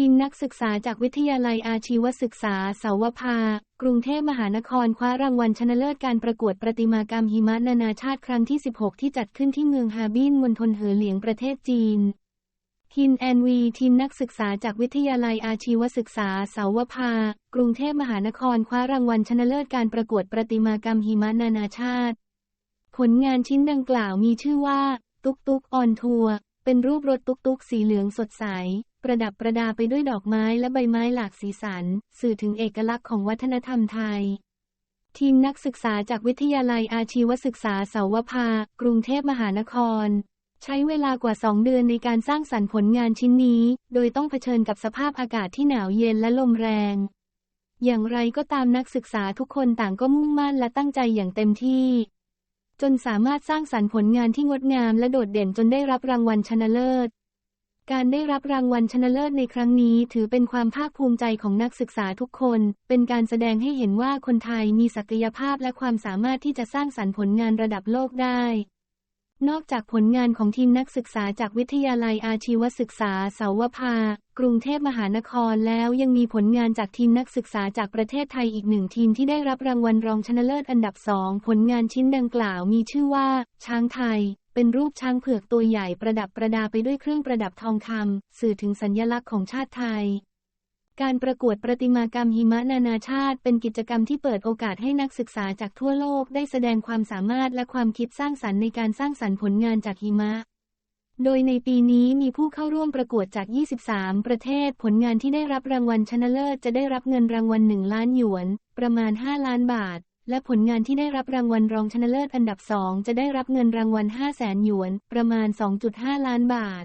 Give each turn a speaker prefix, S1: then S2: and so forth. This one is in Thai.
S1: ทีมนักศึกษาจากวิทยาลัยอาชีวศึกษา เสาวภา กรุงเทพมหานครคว้ารางวัลชนะเลิศการประกวดประติมากรรมหิมะนานาชาติครั้งที่ 16 ที่จัดขึ้นที่เมืองฮาบินมณฑลเหอเหลียงประเทศจีนทีมแอนวีทีมนักศึกษาจากวิทยาลัยอาชีวศึกษา เสาวภา กรุงเทพมหานครคว้ารางวัลชนะเลิศการประกวดประติมากรรมหิมะนานาชาติ ผลงานชิ้นดังกล่าวมีชื่อว่า ตุ๊กตุ๊กออนทัวร์เป็นรูปรถตุ๊กตุ๊กสีเหลืองสดใส ประดับประดาไปด้วยดอกไม้และใบไม้หลากสีสัน สื่อถึงเอกลักษณ์ของวัฒนธรรมไทย ทีมนักศึกษาจากวิทยาลัยอาชีวศึกษาเสาวภา กรุงเทพมหานคร ใช้เวลากว่า 2 เดือนในการสร้างสรรค์ผลงานชิ้นนี้ โดยต้องเผชิญกับสภาพอากาศที่หนาวเย็นและลมแรง อย่างไรก็ตามนักศึกษาทุกคนต่างก็มุ่งมั่นและตั้งใจอย่างเต็มที่จนสามารถสร้างสรรค์ผลงานที่งดงามและโดดเด่นจนได้รับรางวัลชนะเลิศ การได้รับรางวัลชนะเลิศในครั้งนี้ถือเป็นความภาคภูมิใจของนักศึกษาทุกคน เป็นการแสดงให้เห็นว่าคนไทยมีศักยภาพและความสามารถที่จะสร้างสรรค์ผลงานระดับโลกได้ นอกจากผลงานของทีมนักศึกษาจากวิทยาลัยอาชีวศึกษาเสาวภา กรุงเทพมหานครแล้วยังมีผลงานจากทีมนักศึกษาจากประเทศไทยอีกหนึ่งทีมที่ได้รับรางวัลรองชนะเลิศอันดับสองผลงานชิ้นดังกล่าวมีชื่อว่า ช้างไทย เป็นรูปช้างเผือกตัวใหญ่ประดับประดาไปด้วยเครื่องประดับทองคำสื่อถึงสัญลักษณ์ของชาติไทย การประกวดประติมากรรมหิมะนานาชาติ เป็นกิจกรรมที่เปิดโอกาสให้นักศึกษาจากทั่วโลกได้แสดงความสามารถและความคิดสร้างสรรค์ในการสร้างสรรค์ผลงานจากหิมะโดยในปีนี้มีผู้เข้าร่วมประกวดจาก 23 ประเทศ ผลงานที่ได้รับรางวัลชนะเลิศจะได้รับเงินรางวัล 1 ล้านหยวน ประมาณ 5 ล้านบาท และผลงานที่ได้รับรางวัลรองชนะเลิศอันดับสองจะได้รับเงินรางวัล 5 0 0แสนหยวน ประมาณ 2.5 ล้านบาท